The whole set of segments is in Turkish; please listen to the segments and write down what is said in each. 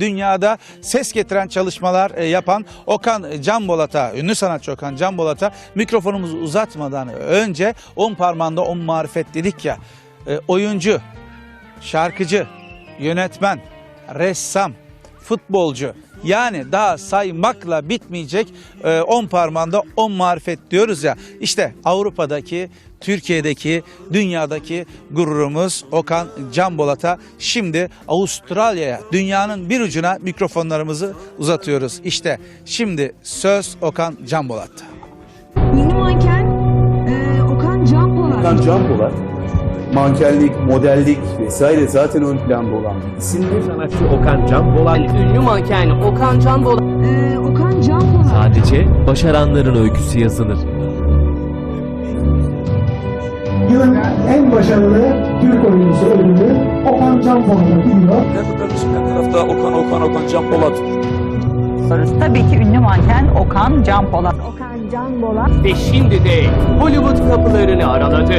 Dünyada ses getiren çalışmalar e, yapan Okan Canbolat'a, ünlü sanatçı Okan Canbolat'a mikrofonumuzu uzatmadan önce on parmağında on marifet dedik ya. e, oyuncu, şarkıcı, yönetmen, ressam, futbolcu yani daha saymakla bitmeyecek 10 parmağında 10 marifet diyoruz ya. İşte Avrupa'daki, Türkiye'deki, dünyadaki gururumuz Okan Canbolat'a şimdi Avustralya'ya, dünyanın bir ucuna mikrofonlarımızı uzatıyoruz. İşte şimdi söz Okan Canbolat'ta. Ünlü manken e, Okan Can Polat. Hakan Can Polat, mankenlik, modellik vesaire zaten ön planda olan bir isimdir. Sanatçı Okan Can Bolat ünlü manken Okan Can Bolat E, Okan Can Polat. sadece başaranların öyküsü yazılır. Yılın en başarılı Türk oyuncusu ödülü Okan Can Polat'a gidiyor. Her tarafta Okan Okan Okan Can Polat. sorusu tabii ki ünlü manken Okan Can Polat. Okan Can Polat. ve şimdi de Hollywood kapılarını araladı.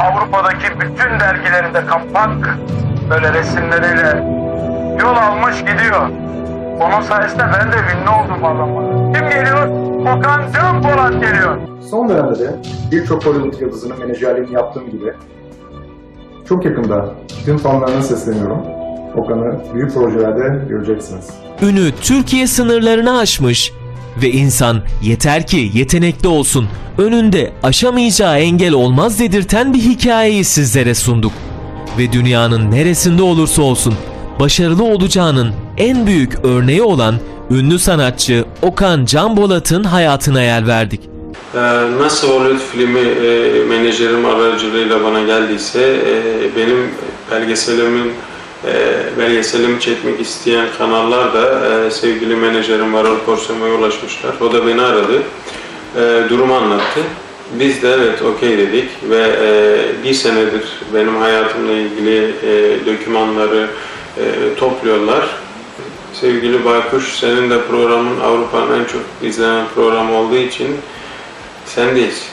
Avrupa'daki bütün dergilerinde kapak böyle resimleriyle yol almış gidiyor. Onun sayesinde ben de ünlü oldum adamlar. Kim geliyor? Okan Can Polat geliyor. Son dönemde de birçok Hollywood yıldızının menajerliğini yaptığım gibi çok yakında tüm fanlarına sesleniyorum. Okan'ı büyük projelerde göreceksiniz. Ünü Türkiye sınırlarını aşmış ve insan yeter ki yetenekli olsun, önünde aşamayacağı engel olmaz dedirten bir hikayeyi sizlere sunduk. Ve dünyanın neresinde olursa olsun başarılı olacağının en büyük örneği olan ünlü sanatçı Okan Can Bolat'ın hayatına yer verdik. Ee, Nasıl Hollywood filmi e, menajerim aracılığıyla bana geldiyse e, benim belgeselimin e, belgeselimi çekmek isteyen kanallar da sevgili menajerim Varol Korsema'ya ulaşmışlar. O da beni aradı. Durumu anlattı. Biz de evet okey dedik ve e, bir senedir benim hayatımla ilgili e, dokümanları e, topluyorlar. Sevgili Baykuş, senin de programın Avrupa'nın en çok izlenen programı olduğu için sendeyiz.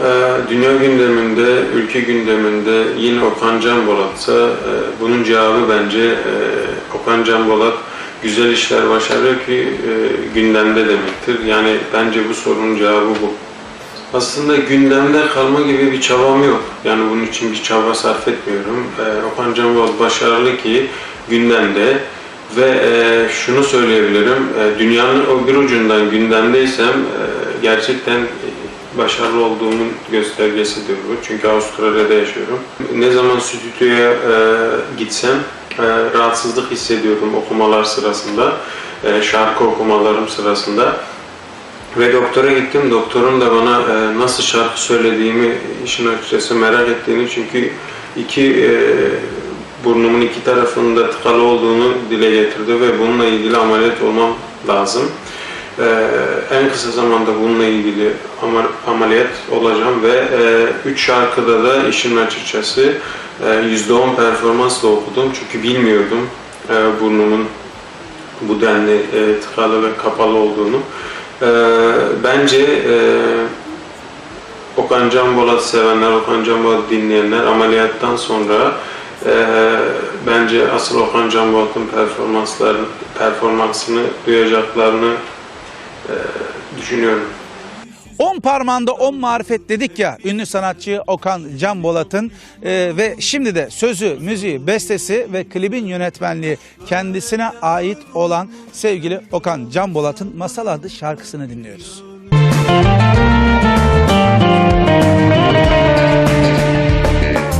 Ee, Dünya gündeminde, ülke gündeminde yine Okan Can Bolat'sa e, bunun cevabı bence e, Okan Can Bolat güzel işler başarıyor ki e, gündemde demektir. Yani bence bu sorunun cevabı bu. Aslında gündemde kalma gibi bir çabam yok. Yani bunun için bir çaba sarf etmiyorum. Ee, Okan Can Bolat başarılı ki gündemde ve e, şunu söyleyebilirim. e, dünyanın o bir ucundan gündemdeysem e, gerçekten e, başarılı olduğumun göstergesidir bu. Çünkü Avustralya'da yaşıyorum. Ne zaman stüdyoya e, gitsem e, rahatsızlık hissediyorum okumalar sırasında, e, şarkı okumalarım sırasında. Ve doktora gittim. Doktorun da bana e, nasıl şarkı söylediğimi işin açıkçası merak ettiğini çünkü iki e, burnumun iki tarafında tıkalı olduğunu dile getirdi ve bununla ilgili ameliyat olmam lazım. E, en kısa zamanda bununla ilgili ama- ameliyat olacağım ve e, üç şarkıda da işin açıkçası e, %10 performansla okudum çünkü bilmiyordum e, burnumun bu denli e, tıkalı ve kapalı olduğunu. E, bence e, Okan Can sevenler, Okan Can dinleyenler ameliyattan sonra e, bence asıl Okan Can Bolat'ın performansları, performansını duyacaklarını e, düşünüyorum. 10 parmağında 10 marifet dedik ya ünlü sanatçı Okan Can Bolat'ın e, ve şimdi de sözü, müziği, bestesi ve klibin yönetmenliği kendisine ait olan sevgili Okan Can Bolat'ın Masal adlı şarkısını dinliyoruz.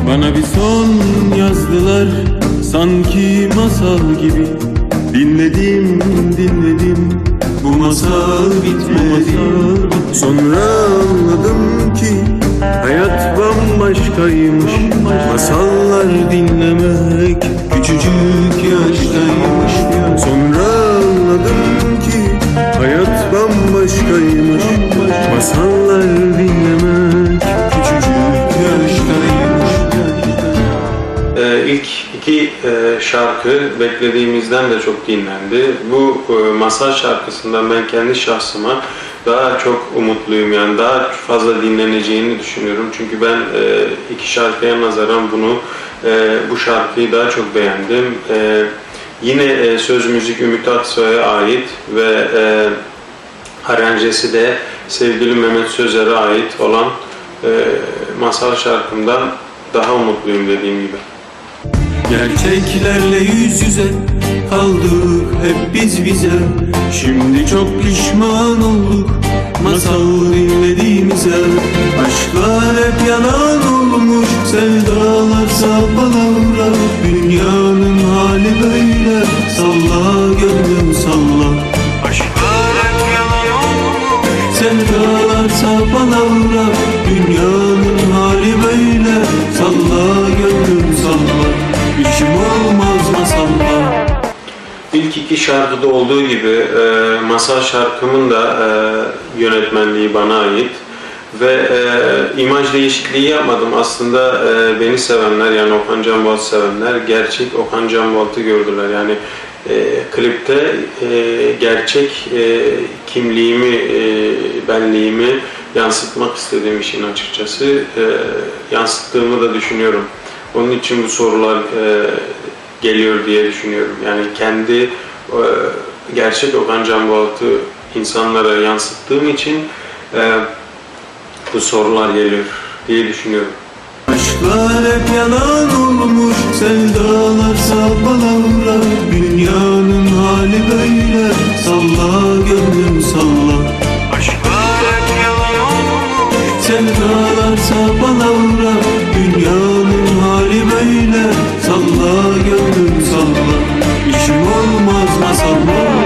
Bana bir son yazdılar sanki masal gibi Dinledim dinledim masal bitmedi. Sonra anladım ki hayat bambaşkaymış. Masallar dinlemek küçücük Ee, ilk iki e, şarkı beklediğimizden de çok dinlendi. Bu e, masal şarkısından ben kendi şahsıma daha çok umutluyum yani daha fazla dinleneceğini düşünüyorum. Çünkü ben e, iki şarkıya nazaran bunu e, bu şarkıyı daha çok beğendim. E, yine e, söz müzik Ümit Aksoy'a ait ve e, aranjesi de sevgili Mehmet Sözer'e ait olan e, masal şarkımdan daha umutluyum dediğim gibi. Gerçeklerle yüz yüze kaldık hep biz bize. Şimdi çok pişman olduk masal dinlediğimize. Aşklar hep yalan olmuş sevdalar palavra Dünyanın hali böyle salla gönlüm salla. Aşklar hep yalan olmuş sevdalar palavra şarkıda olduğu gibi e, masal şarkımın da e, yönetmenliği bana ait ve e, imaj değişikliği yapmadım. Aslında e, beni sevenler yani Okan Can Bolat sevenler gerçek Okan Can Bolat'ı gördüler. Yani e, klipte e, gerçek e, kimliğimi, e, benliğimi yansıtmak istediğim işin açıkçası e, yansıttığımı da düşünüyorum. Onun için bu sorular e, geliyor diye düşünüyorum. Yani kendi gerçek Okan Can insanlara yansıttığım için e, bu sorular geliyor diye düşünüyorum. Aşklar hep yalan olmuş Sevdalar palavra Dünyanın hali böyle Salla gönlüm salla. Aşklar hep yalan olmuş Sevdalar palavra Dünyanın hali böyle Salla gönlüm salla Aşım olmaz masal olmaz